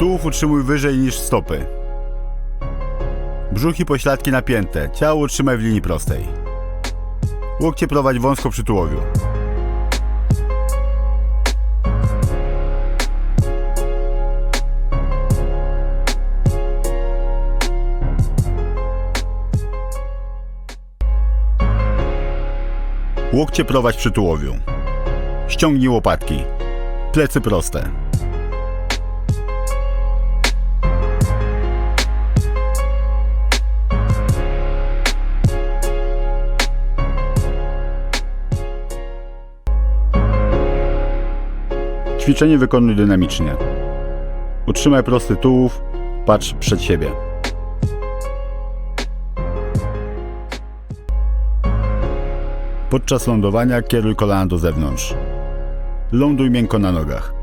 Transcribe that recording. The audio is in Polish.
Tułów utrzymuj wyżej niż stopy. Brzuch i pośladki napięte, ciało utrzymaj w linii prostej. Łokcie prowadź wąsko przy tułowiu. Łokcie prowadź przy tułowiu. Ściągnij łopatki. Plecy proste. Ćwiczenie wykonuj dynamicznie. Utrzymaj prosty tułów, patrz przed siebie. Podczas lądowania kieruj kolana do zewnątrz. Ląduj miękko na nogach.